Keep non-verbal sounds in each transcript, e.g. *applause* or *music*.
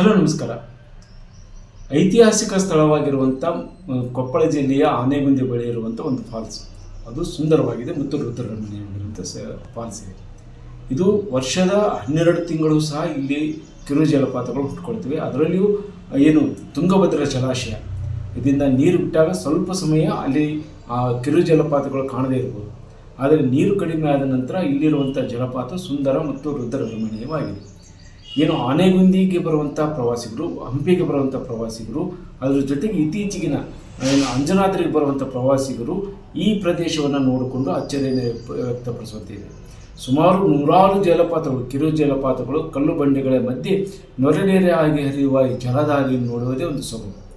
Hello, ನಮಸ್ಕಾರ. ಐತಿಹಾಸಿಕ ಸ್ಥಳವಾಗಿರುವಂಥ ಕೊಪ್ಪಳ ಜಿಲ್ಲೆಯ ಆನೆಗುಂದಿ ಬಳಿ ಇರುವಂಥ ಒಂದು ಫಾಲ್ಸ್ ಅದು ಸುಂದರವಾಗಿದೆ ಮತ್ತು ರುದ್ರರಮಣೀಯವಾಗಿರುವಂಥ ಸ ಫಾಲ್ಸ್ ಇದೆ. ಇದು ವರ್ಷದ ಹನ್ನೆರಡು ತಿಂಗಳು ಸಹ ಇಲ್ಲಿ ಕಿರು ಜಲಪಾತಗಳು ಹುಟ್ಕೊಳ್ತವೆ. ಅದರಲ್ಲಿಯೂ ಏನು ತುಂಗಭದ್ರಾ ಜಲಾಶಯ. ಇದರಿಂದ ನೀರು ಬಿಟ್ಟಾಗ ಸ್ವಲ್ಪ ಸಮಯ ಅಲ್ಲಿ, ಆ, ಕಿರು ಜಲಪಾತಗಳು ಕಾಣದೇ ಇರ್ಬೋದು. ಆದರೆ ನೀರು ಕಡಿಮೆ ಆದ ನಂತರ ಇಲ್ಲಿರುವಂಥ ಜಲಪಾತ ಸುಂದರ ಮತ್ತು ರುದ್ರ ರಮಣೀಯವಾಗಿದೆ ಏನು ಆನೆಗುಂದಿಗೆ ಬರುವಂಥ ಪ್ರವಾಸಿಗರು, ಹಂಪಿಗೆ ಬರುವಂಥ ಪ್ರವಾಸಿಗರು, ಅದರ ಜೊತೆಗೆ ಇತ್ತೀಚೆಗಿನ, ಏನು ಅಂಜನಾದ್ರಿಗೆ ಬರುವಂಥ ಪ್ರವಾಸಿಗರು ಈ ಪ್ರದೇಶವನ್ನು ನೋಡಿಕೊಂಡು ಅಚ್ಚರಿಯನ್ನು ವ್ಯಕ್ತ- ವ್ಯಕ್ತಪಡಿಸುತ್ತಿದೆ ಸುಮಾರು ನೂರಾರು ಜಲಪಾತಗಳು, ಕಿರು ಜಲಪಾತಗಳು, ಕಲ್ಲು ಬಂಡೆಗಳ ಮಧ್ಯೆ ನೊರೆನೀರಾಗಿ ಹರಿಯುವ ಈ ಜಲದಾಗಿ ನೋಡುವುದೇ ಒಂದು ಸೊಬಗು.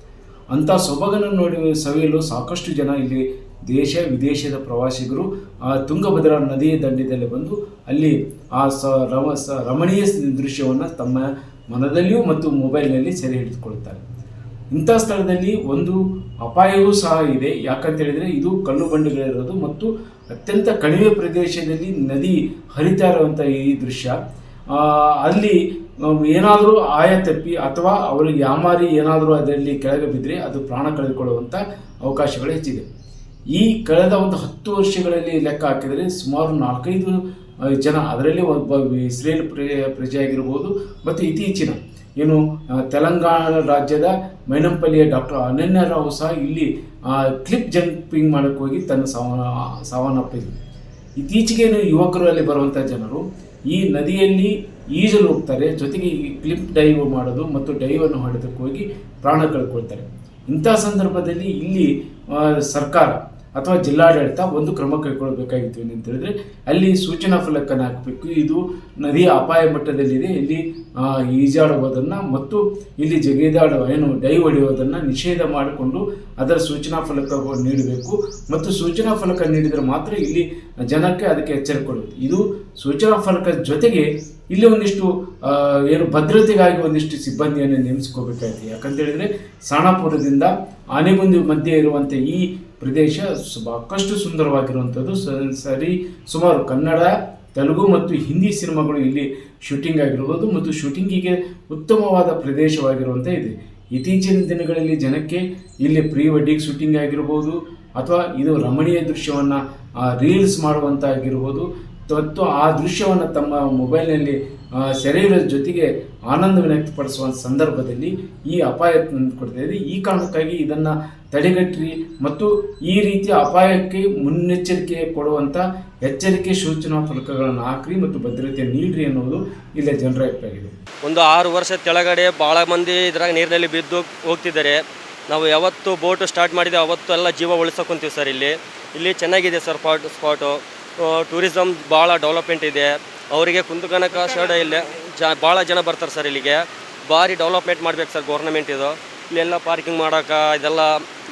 ಅಂಥ ಸೊಬಗನ್ನು ನೋಡಿ ಸವಿಯಲು ಸಾಕಷ್ಟು ಜನ ಇಲ್ಲಿ ದೇಶ, ವಿದೇಶದ ಪ್ರವಾಸಿಗರು ಆ ತುಂಗಭದ್ರಾ ನದಿಯ ದಂಡೆಯಲ್ಲಿ ಬಂದು ಅಲ್ಲಿ ಆ ಸ ರಮ ಸ, ರಮಣೀಯ ದೃಶ್ಯವನ್ನು ತಮ್ಮ ಮನದಲ್ಲಿಯೂ ಮತ್ತು ಮೊಬೈಲ್ನಲ್ಲಿ ಸೆರೆ ಹಿಡಿದುಕೊಳ್ಳುತ್ತಾರೆ. ಇಂಥ ಸ್ಥಳದಲ್ಲಿ ಒಂದು ಅಪಾಯವೂ ಸಹ ಇದೆ. ಯಾಕಂತ ಹೇಳಿದರೆ ಇದು ಕಲ್ಲು ಬಂಡೆಗಳಿರೋದು ಮತ್ತು ಅತ್ಯಂತ ಕಣಿವೆ ಪ್ರದೇಶದಲ್ಲಿ ನದಿ ಹರಿತಾ ಇರುವಂಥ ಈ ದೃಶ್ಯ. ಅಲ್ಲಿ ಏನಾದರೂ ಆಯ ತಪ್ಪಿ ಅಥವಾ ಅವರಿಗೆ ಯಾಮಾರಿ ಏನಾದರೂ ಅದರಲ್ಲಿ ಕೆಳಗೆ ಬಿದ್ದರೆ ಅದು ಪ್ರಾಣ ಕಳೆದುಕೊಳ್ಳುವಂಥ ಅವಕಾಶಗಳು ಹೆಚ್ಚಿದೆ. ಈ ಕಳೆದ ಒಂದು ಹತ್ತು ವರ್ಷಗಳಲ್ಲಿ ಲೆಕ್ಕ ಹಾಕಿದರೆ ಸುಮಾರು ನಾಲ್ಕೈದು ಜನ ಅದರಲ್ಲಿ ಒಬ್ಬ ಇಸ್ರೇಲ್ ಪ್ರಜೆ ಆಗಿರ್ಬೋದು ಮತ್ತು ಇತ್ತೀಚಿನ ಏನು ತೆಲಂಗಾಣ ರಾಜ್ಯದ ಮೈನಂಪಲ್ಲಿಯ ಡಾಕ್ಟರ್ ಅನನ್ಯ ರಾವ್ ಸಹ ಇಲ್ಲಿ ಕ್ಲಿಪ್ ಜಂಪಿಂಗ್ ಮಾಡೋಕ್ಕೆ ಹೋಗಿ ತನ್ನ ಸಾವ ಸಾವನ್ನಪ್ಪಿದ್ರು. ಇತ್ತೀಚೆಗೆ ಯುವಕರು ಅಲ್ಲಿ ಬರುವಂಥ ಜನರು ಈ ನದಿಯಲ್ಲಿ ಈಜಲು ಹೋಗ್ತಾರೆ. ಜೊತೆಗೆ ಈ ಕ್ಲಿಪ್ ಡೈವ್ ಮಾಡೋದು ಮತ್ತು ಡೈವನ್ನು ಹೊಡೆದಕ್ಕೆ ಹೋಗಿ ಪ್ರಾಣ ಕಳ್ಕೊಳ್ತಾರೆ. ಇಂಥ ಸಂದರ್ಭದಲ್ಲಿ ಇಲ್ಲಿ ಸರ್ಕಾರ ಅಥವಾ ಜಿಲ್ಲಾಡಳಿತ ಒಂದು ಕ್ರಮ ಕೈಗೊಳ್ಳಬೇಕಾಗಿತ್ತು ಏನಂತ ಹೇಳಿದ್ರೆ, ಅಲ್ಲಿ ಸೂಚನಾ ಫಲಕನ ಹಾಕಬೇಕು. ಇದು ನದಿಯ ಅಪಾಯ ಮಟ್ಟದಲ್ಲಿದೆ. ಇಲ್ಲಿ ಈಜಾಡುವುದನ್ನು ಮತ್ತು ಇಲ್ಲಿ ಜಗೇದಾಡ ಏನು, ಡೈ ಹೊಡೆಯುವುದನ್ನು ನಿಷೇಧ ಮಾಡಿಕೊಂಡು ಅದರ ಸೂಚನಾ ಫಲಕ ನೀಡಬೇಕು. ಮತ್ತು ಸೂಚನಾ ಫಲಕ ನೀಡಿದರೆ ಮಾತ್ರ ಇಲ್ಲಿ ಜನಕ್ಕೆ ಅದಕ್ಕೆ ಎಚ್ಚರಿಕೆ ಕೊಡಬೇಕು ಇದು ಸೂಚನಾ ಫಲಕದ ಜೊತೆಗೆ ಇಲ್ಲಿ ಒಂದಿಷ್ಟು ಏನು, ಭದ್ರತೆಗಾಗಿ ಒಂದಿಷ್ಟು ಸಿಬ್ಬಂದಿಯನ್ನು ನೇಮಿಸ್ಕೋಬೇಕಾಗಿದೆ ಯಾಕಂತ ಹೇಳಿದ್ರೆ, ಸಾಣಾಪುರದಿಂದ ಆನೆಗುಂದಿ ಮಧ್ಯೆ ಇರುವಂಥ ಈ ಪ್ರದೇಶ ಸಾಕಷ್ಟು ಸುಂದರವಾಗಿರುವಂಥದ್ದು. ಸರಿ, ಸುಮಾರು ಕನ್ನಡ, ತೆಲುಗು ಮತ್ತು ಹಿಂದಿ ಸಿನಿಮಾಗಳು ಇಲ್ಲಿ ಶೂಟಿಂಗ್ ಆಗಿರ್ಬೋದು ಮತ್ತು ಶೂಟಿಂಗಿಗೆ ಉತ್ತಮವಾದ ಪ್ರದೇಶವಾಗಿರುವಂಥ ಇದೆ. ಇತ್ತೀಚಿನ ದಿನಗಳಲ್ಲಿ ಜನಕ್ಕೆ ಇಲ್ಲಿ ಪ್ರೀ ವೆಡ್ಡಿಂಗ್ ಶೂಟಿಂಗ್ ಆಗಿರ್ಬೋದು ಅಥವಾ ಇದು ರಮಣೀಯ ದೃಶ್ಯವನ್ನು ರೀಲ್ಸ್ ಮಾಡುವಂಥ ಆಗಿರ್ಬೋದು ಮತ್ತು ಆ ದೃಶ್ಯವನ್ನು ತಮ್ಮ ಮೊಬೈಲ್ನಲ್ಲಿ ಹಿಡಿಯೋದ್ರ ಜೊತೆಗೆ ಆನಂದವನ್ನು ವ್ಯಕ್ತಪಡಿಸುವ ಸಂದರ್ಭದಲ್ಲಿ ಈ ಅಪಾಯ ಕೊಡ್ತಾ ಇದೆ. ಈ ಕಾರಣಕ್ಕಾಗಿ ಇದನ್ನು ತಡೆಗಟ್ಟಿ ಮತ್ತು ಈ ರೀತಿಯ ಅಪಾಯಕ್ಕೆ ಮುನ್ನೆಚ್ಚರಿಕೆ ಕೊಡುವಂಥ ಎಚ್ಚರಿಕೆ ಸೂಚನಾ ಫಲಕಗಳನ್ನು ಹಾಕ್ರಿ ಮತ್ತು ಭದ್ರತೆ ನೀಡ್ರಿ ಅನ್ನೋದು ಇಲ್ಲೇ ಜನರ ಅಭಿಪ್ರಾಯವಾಗಿದೆ ಒಂದು ಆರು ವರ್ಷ ಕೆಳಗಡೆ ಭಾಳ ಮಂದಿ ಇದ್ರಾಗ ನೀರಿನಲ್ಲಿ ಬಿದ್ದು ಹೋಗ್ತಿದ್ದಾರೆ. ನಾವು ಯಾವತ್ತು ಬೋಟು ಸ್ಟಾರ್ಟ್ ಮಾಡಿದೆ ಅವತ್ತು ಎಲ್ಲ ಜೀವ ಉಳಿಸೋಕೊಂತೀವಿ ಸರ್ ಇಲ್ಲಿ. ಇಲ್ಲಿ ಚೆನ್ನಾಗಿದೆ ಸರ್ ಸ್ಪಾಟ್, ಸ್ಪಾಟು. ಟೂರಿಸಮ್ ಭಾಳ ಡೆವಲಪ್ಮೆಂಟ್ ಇದೆ. ಅವರಿಗೆ ಕುಂದಕನಕ ಶರ್ಡ ಇಲ್ಲೇ. ಜ ಭಾಳ ಜನ ಬರ್ತಾರೆ ಸರ್ ಇಲ್ಲಿಗೆ. ಭಾರಿ ಡೆವಲಪ್ಮೆಂಟ್ ಮಾಡ್ಬೇಕು ಸರ್ ಗೌರ್ನಮೆಂಟ್ ಇದು. ಇಲ್ಲೆಲ್ಲ ಪಾರ್ಕಿಂಗ್ ಮಾಡೋಕೆ, ಇದೆಲ್ಲ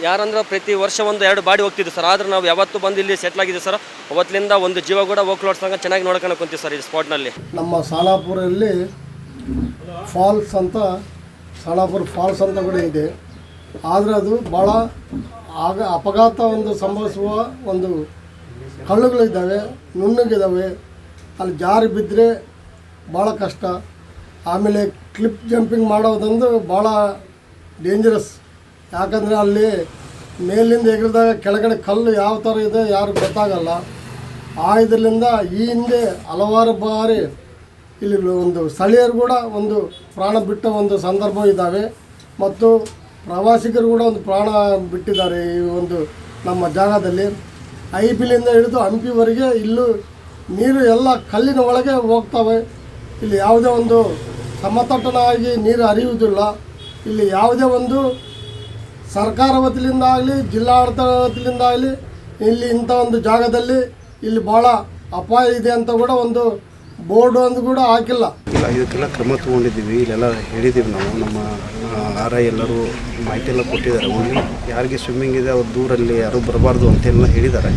ಯಾರಂದ್ರೆ ಪ್ರತಿ ವರ್ಷ ಒಂದು ಎರಡು ಬಾಡಿ ಹೋಗ್ತಿದ್ವಿ ಸರ್. ಆದ್ರೆ ನಾವು ಯಾವತ್ತು ಬಂದು ಇಲ್ಲಿ ಸೆಟ್ಲ್ ಆಗಿದ್ದೀವಿ ಸರ್. ಅವತ್ತಿನಿಂದ ಒಂದು ಜೀವ ಕೂಡ ಹೋಗ್ಲೋಡ್ಸಂಗೆ ಚೆನ್ನಾಗಿ ನೋಡ್ಕೊಂಡು ಕುಂತೀವಿ ಸರ್ ಈ ಸ್ಪಾಟ್ನಲ್ಲಿ ನಮ್ಮ ಸಾಲಾಪುರಲ್ಲಿ ಫಾಲ್ಸ್ ಅಂತ, ಸಾಲಾಪುರ ಫಾಲ್ಸ್ ಅಂತ ಕೂಡ ಇದೆ. ಆದರೆ ಅದು ಭಾಳ ಆಗ ಅಪಘಾತ ಒಂದು ಸಂಭವಿಸುವ ಒಂದು ಕಳ್ಳುಗಳಿದ್ದಾವೆ ನುಣ್ಣಗಿದ್ದಾವೆ. ಅಲ್ಲಿ ಜಾರಿ ಬಿದ್ದರೆ ಭಾಳ ಕಷ್ಟ. ಆಮೇಲೆ ಕ್ಲಿಪ್ ಜಂಪಿಂಗ್ ಮಾಡೋದೊಂದು ಭಾಳ ಡೇಂಜರಸ್ ಯಾಕಂದರೆ ಅಲ್ಲಿ ಮೇಲಿಂದ ಎಗರಿದಾಗ ಕೆಳಗಡೆ ಕಲ್ಲು ಯಾವ ಥರ ಇದೆ ಯಾರು ಗೊತ್ತಾಗಲ್ಲ. ಆ ಇದರಿಂದ ಈ ಹಿಂದೆ ಹಲವಾರು ಬಾರಿ ಇಲ್ಲಿ ಒಂದು ಸ್ಥಳೀಯರು ಕೂಡ ಒಂದು ಪ್ರಾಣ ಬಿಟ್ಟ ಒಂದು ಸಂದರ್ಭ ಇದ್ದಾವೆ. ಮತ್ತು ಪ್ರವಾಸಿಗರು ಕೂಡ ಒಂದು ಪ್ರಾಣ ಬಿಟ್ಟಿದ್ದಾರೆ ಈ ಒಂದು ನಮ್ಮ ಜಾಗದಲ್ಲಿ. ಐಪಿಲಿಂದ ಹಿಡಿದು ಹಂಪಿವರೆಗೆ ಇಲ್ಲೂ ನೀರು ಎಲ್ಲ ಕಲ್ಲಿನ ಒಳಗೆ ಹೋಗ್ತವೆ. ಇಲ್ಲಿ ಯಾವುದೇ ಒಂದು ಸಮತಟ್ಟನಾಗಿ ನೀರು ಹರಿಯುವುದಿಲ್ಲ. ಇಲ್ಲಿ ಯಾವುದೇ ಒಂದು ಸರ್ಕಾರ ವತಿಯಿಂದ ಆಗಲಿ, ಜಿಲ್ಲಾಡಳಿತ ವತಿಯಿಂದ ಆಗಲಿ, ಇಲ್ಲಿ ಇಂಥ ಒಂದು ಜಾಗದಲ್ಲಿ ಇಲ್ಲಿ ಭಾಳ ಅಪಾಯ ಇದೆ ಅಂತ ಕೂಡ ಒಂದು ಬೋರ್ಡ್ ಒಂದು ಕೂಡ ಹಾಕಿಲ್ಲ. ಇಲ್ಲ, ಇದಕ್ಕೆಲ್ಲ ಕ್ರಮ ತೊಗೊಂಡಿದ್ದೀವಿ. ಇಲ್ಲೆಲ್ಲ ಹೇಳಿದ್ದೀವಿ ನಾವು. ನಮ್ಮ ಆರ ಎಲ್ಲರೂ ಮಾಹಿತಿ ಎಲ್ಲ ಕೊಟ್ಟಿದ್ದಾರೆ ಯಾರಿಗೆ ಸ್ವಿಮ್ಮಿಂಗ್ ಇದೆ, ಅವ್ರು ದೂರಲ್ಲಿ ಯಾರು ಬರಬಾರ್ದು ಅಂತೆಲ್ಲ ಹೇಳಿದ್ದಾರೆ.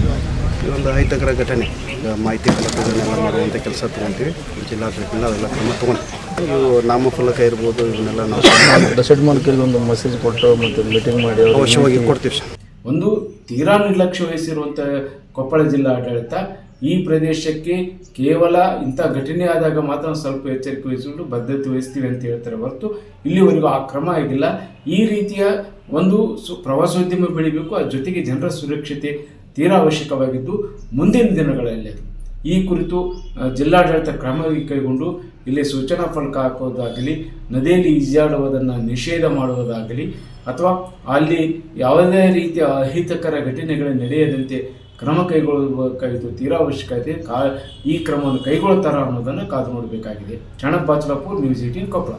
ಇದೊಂದು ಅಹಿತಕರ ಘಟನೆ. ಈಗ ಮಾಹಿತಿ ಫಲಕಗಳನ್ನೆಲ್ಲ ಮಾಡುವಂಥ ಕೆಲಸ ತೊಗೊತೀವಿ. ಜಿಲ್ಲಾಡಳಿತದಿಂದ ಅವೆಲ್ಲ ಕ್ರಮ ತೊಗೊಂಡು ಇವು ನಾಮಫಲಕ ಇರ್ಬೋದು ಇವನ್ನೆಲ್ಲ ನಾವು *coughs* ಡೆಸಿಡ್ ಮಾಡ್ಕೊಂಡು ಒಂದು ಮೆಸೇಜ್ ಕೊಟ್ಟು ಮತ್ತು ಮೀಟಿಂಗ್ ಮಾಡಿ ಅವಶ್ಯವಾಗಿ ಕೊಡ್ತೀವಿ ಸರ್. ಒಂದು ತೀರಾ ನಿರ್ಲಕ್ಷ್ಯ ವಹಿಸಿರುವಂಥ ಕೊಪ್ಪಳ ಜಿಲ್ಲಾ ಆಡಳಿತ ಈ ಪ್ರದೇಶಕ್ಕೆ ಕೇವಲ ಇಂಥ ಘಟನೆ ಆದಾಗ ಮಾತ್ರ ಸ್ವಲ್ಪ ಎಚ್ಚರಿಕೆ ವಹಿಸಿಕೊಂಡು ಬದ್ಧತೆ ವಹಿಸ್ತೀವಿ ಅಂತ ಹೇಳ್ತಾರೆ ಹೊರತು ಇಲ್ಲಿವರೆಗೂ ಆ ಕ್ರಮ ಆಗಿಲ್ಲ. ಈ ರೀತಿಯ ಒಂದು ಸು ಪ್ರವಾಸೋದ್ಯಮ ಬೆಳಿಬೇಕು ಅದ್ರ ಜೊತೆಗೆ ಜನರ ಸುರಕ್ಷತೆ ತೀರಾ ಅವಶ್ಯಕವಾಗಿದ್ದು ಮುಂದಿನ ದಿನಗಳಲ್ಲಿ. ಈ ಕುರಿತು ಜಿಲ್ಲಾಡಳಿತ ಕ್ರಮ ಕೈಗೊಂಡು ಇಲ್ಲಿ ಸೂಚನಾ ಫಲಕ ಹಾಕೋದಾಗಲಿ ನದಿಯಲ್ಲಿ ಈಜಾಡುವುದನ್ನು ನಿಷೇಧ ಮಾಡುವುದಾಗಲಿ, ಅಥವಾ ಅಲ್ಲಿ ಯಾವುದೇ ರೀತಿಯ ಅಹಿತಕರ ಘಟನೆಗಳು ನಡೆಯದಂತೆ ಕ್ರಮ ಕೈಗೊಳ್ಳಬೇಕಾಗಿದ್ದು ತೀರಾ ಅವಶ್ಯಕತೆ ಕಾ, ಈ ಕ್ರಮವನ್ನು ಕೈಗೊಳ್ತಾರ ಅನ್ನೋದನ್ನು ಕಾದು ನೋಡಬೇಕಾಗಿದೆ. ಚಣಪ್ ಬಾಚಲಾಪುರ್ ನ್ಯೂಸ್ ಏಟೀನ್ ಕೊಪ್ಪಳ.